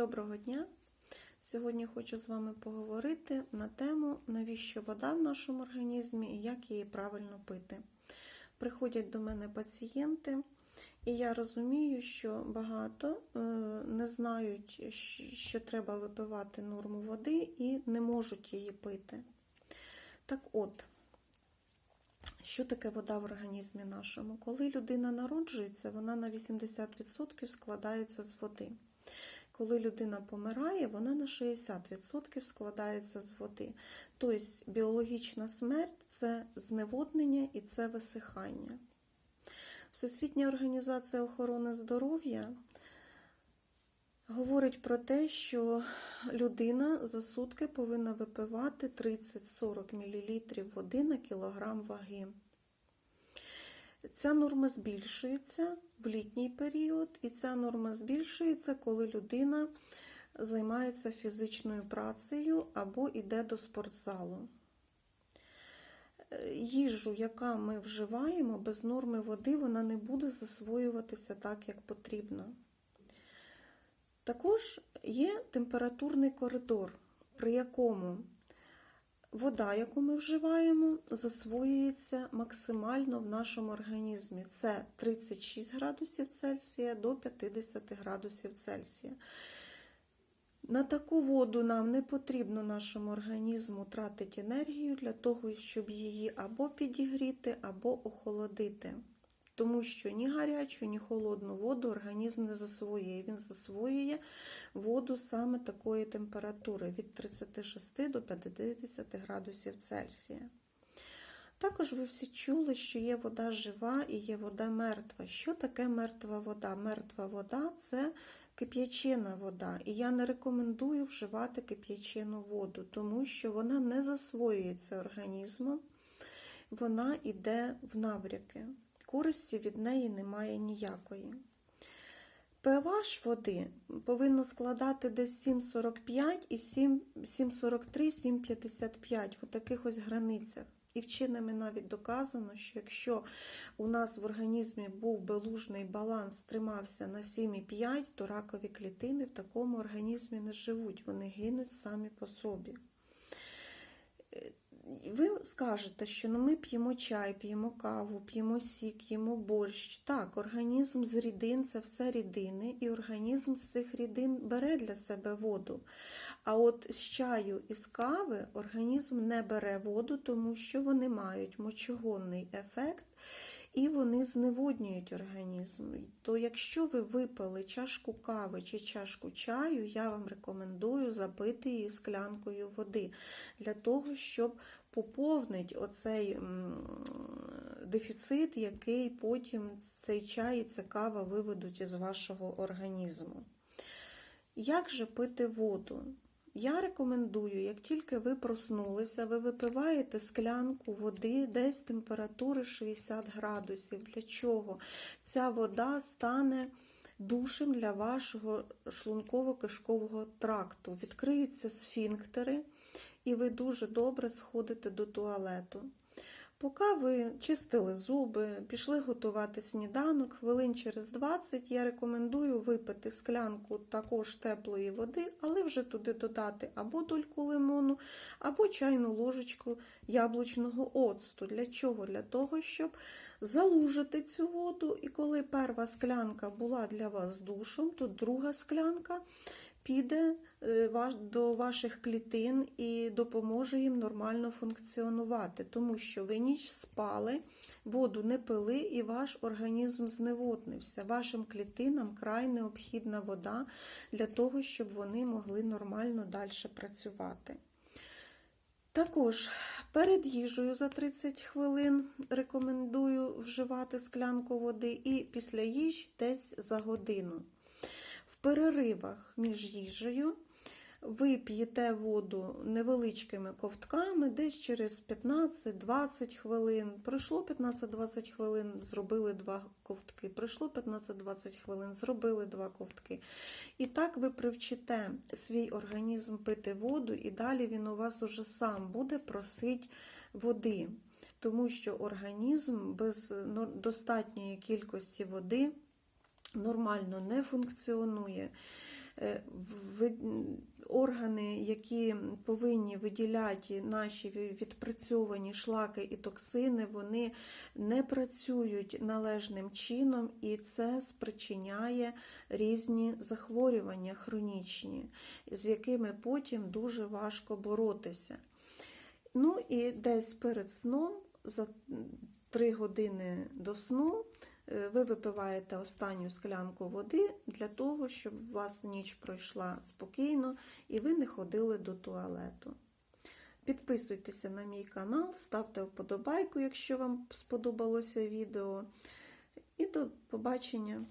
Доброго дня! Сьогодні хочу з вами поговорити на тему, навіщо вода в нашому організмі і як її правильно пити. Приходять до мене пацієнти, і я розумію, що багато е, не знають, що треба випивати норму води і не можуть її пити. Так от, що таке вода в організмі нашому? Коли людина народжується, вона на 80% складається з води. Коли людина помирає, вона на 60% складається з води. Тобто біологічна смерть це зневоднення і це висихання. Всесвітня організація охорони здоров'я говорить про те, що людина за сутки повинна випивати 30-40 мл води на кілограм ваги. Ця норма збільшується в літній період, і ця норма збільшується, коли людина займається фізичною працею або йде до спортзалу. Е, Їжу, яка ми вживаємо без норми води, вона не буде засвоюватися так, як потрібно. Також є температурний коридор, при якому Вода, яку ми вживаємо, засвоюється максимально в нашому організмі. Це 36 градусів Цельсія до 50 градусів Цельсія. На таку воду нам не потрібно нашому організму тратити енергію для того, щоб її або підігріти, або охолодити. Тому що ні гарячу, ні холодну воду організм не засвоює. Він засвоює воду саме такої температури від 36 до 50 градусів Цельсія. Також ви всі чули, що є вода жива і є вода мертва. Що таке мертва вода? Мертва вода це кип'ячена вода. І я не рекомендую вживати кип'ячену воду, тому що вона не засвоюється організмом, вона йде в набряки. Користі від неї немає ніякої. pH води повинно складати десь 7,45 і 7,43-7,55 в таких ось границях. І вченими навіть доказано, що якщо у нас в організмі був белужний баланс, тримався на 7,5, то ракові клітини в такому організмі не живуть, вони гинуть самі по собі. Ви скажете, що ну, ми п'ємо чай, п'ємо каву, п'ємо сік, п'ємо борщ. Так, організм з рідин це все рідини, і організм з цих рідин бере для себе воду. А от з чаю і з кави організм не бере воду, тому що вони мають мочогонний ефект. І вони зневоднюють організм. То якщо ви випили чашку кави чи чашку чаю, я вам рекомендую запити її склянкою води для того, щоб поповнить оцей дефіцит, який потім цей чай і ця кава виведуть із вашого організму. Як же пити воду? Я рекомендую, як тільки ви проснулися, ви випиваєте склянку води десь температури 60 градусів. Для чого? Ця вода стане душем для вашого шлунково-кишкового тракту. Відкриються сфінктери, і ви дуже добре сходите до туалету. Поки ви чистили зуби, пішли готувати сніданок, хвилин через 20 я рекомендую випити склянку також теплої води, але вже туди додати або дольку лимону, або чайну ложечку яблучного оцту. Для чого? Для того, щоб залужити цю воду, і коли перша склянка була для вас душом, то друга склянка піде до ваших клітин і допоможе їм нормально функціонувати, тому що ви ніч спали, воду не пили, і ваш організм зневоднився. Вашим клітинам край необхідна вода для того, щоб вони могли нормально далі працювати. Також перед їжею за 30 хвилин рекомендую вживати склянку води, і після їжі десь за годину. Переривах між їжею ви п'єте воду невеличкими ковтками, десь через 15-20 хвилин. Пройшло 15-20 хвилин, зробили два ковтки. Пройшло 15-20 хвилин, зробили два ковтки. І так ви привчите свій організм пити воду, і далі він у вас уже сам буде просити води. Тому що організм без достатньої кількості води нормально не функціонує. Е, Органи, які повинні виділяти наші відпрацьовані шлаки і токсини, вони не працюють належним чином, і це спричиняє різні захворювання хронічні, з якими потім дуже важко боротися. Ну і десь перед сном, за 3 години до сну, ви випиваєте останню склянку води для того, щоб у вас ніч пройшла спокійно і ви не ходили до туалету. Підписуйтеся на мій канал, ставте вподобайку, якщо вам сподобалося відео. І до побачення!